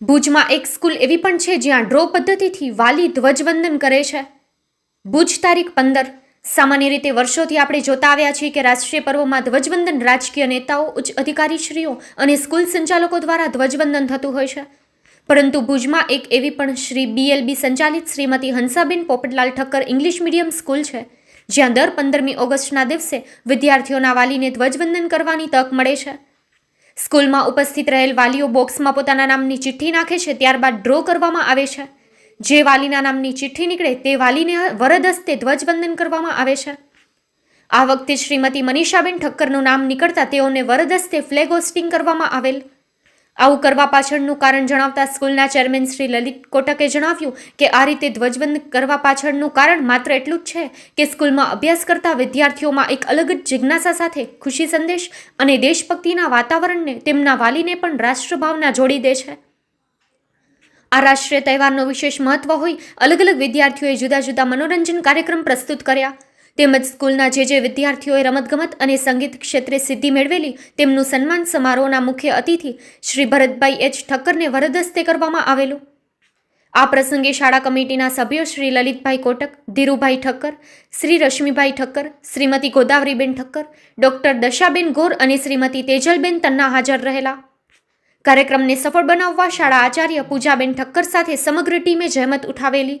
ભુજમાં એક સ્કૂલ એવી પણ છે જ્યાં ડ્રો પદ્ધતિથી વાલી ધ્વજવંદન કરે છે. ભુજ તારીખ પંદર. સામાન્ય રીતે વર્ષોથી આપણે જોતા આવ્યા છીએ કે રાષ્ટ્રીય પર્વમાં ધ્વજવંદન રાજકીય નેતાઓ, ઉચ્ચ અધિકારીશ્રીઓ અને સ્કૂલ સંચાલકો દ્વારા ધ્વજવંદન થતું હોય છે. પરંતુ ભુજમાં એક એવી પણ શ્રી બીએલબી સંચાલિત Shrimati Hansaben Popatlal Thakkar English medium school છે, જ્યાં દર પંદરમી ઓગસ્ટના દિવસે વિદ્યાર્થીઓના વાલીને ધ્વજવંદન કરવાની તક મળે છે. સ્કૂલમાં ઉપસ્થિત રહેલ વાલીઓ બોક્સમાં પોતાના નામની ચિઠ્ઠી નાખે છે, ત્યારબાદ ડ્રો કરવામાં આવે છે. જે વાલીના નામની ચિઠ્ઠી નીકળે તે વાલીને વરદ હસ્તે ધ્વજવંદન કરવામાં આવે છે. આ વખતે શ્રીમતી મનીષાબેન ઠક્કરનું નામ નીકળતા તેઓને વરદ હસ્તે ફ્લેગ હોસ્ટિંગ કરવામાં આવેલ. આવું કરવા પાછળનું કારણ જણાવતા સ્કૂલના ચેરમેન શ્રી લલિત કોટકે જણાવ્યું કે આ રીતે ધ્વજવંદન કરવા પાછળનું કારણ માત્ર એટલું જ છે કે સ્કૂલમાં અભ્યાસ કરતા વિદ્યાર્થીઓમાં એક અલગ જ જિજ્ઞાસા સાથે ખુશી સંદેશ અને દેશભક્તિના વાતાવરણને તેમના વાલીને પણ રાષ્ટ્રભાવના જોડી દે છે. આ રાષ્ટ્રીય તહેવારનો વિશેષ મહત્વ હોય અલગ અલગ વિદ્યાર્થીઓએ જુદા જુદા મનોરંજન કાર્યક્રમ પ્રસ્તુત કર્યા. તેમજ સ્કૂલના જે જે વિદ્યાર્થીઓએ રમતગમત અને સંગીત ક્ષેત્રે સિદ્ધિ મેળવેલી તેમનું સન્માન સમારોહના મુખ્ય અતિથિ શ્રી ભરતભાઈ એચ. ઠક્કરને વરદસ્તે કરવામાં આવેલું. આ પ્રસંગે શાળા કમિટીના સભ્યો શ્રી લલિતભાઈ કોટક, ધીરુભાઈ ઠક્કર, શ્રી રશ્મિભાઈ ઠક્કર, શ્રીમતી ગોદાવરીબેન ઠક્કર, ડોક્ટર દશાબેન ગોર અને શ્રીમતી તેજલબેન તન્ના હાજર રહેલા. કાર્યક્રમને સફળ બનાવવા શાળા આચાર્ય પૂજાબેન ઠક્કર સાથે સમગ્ર ટીમે જહેમત ઉઠાવેલી.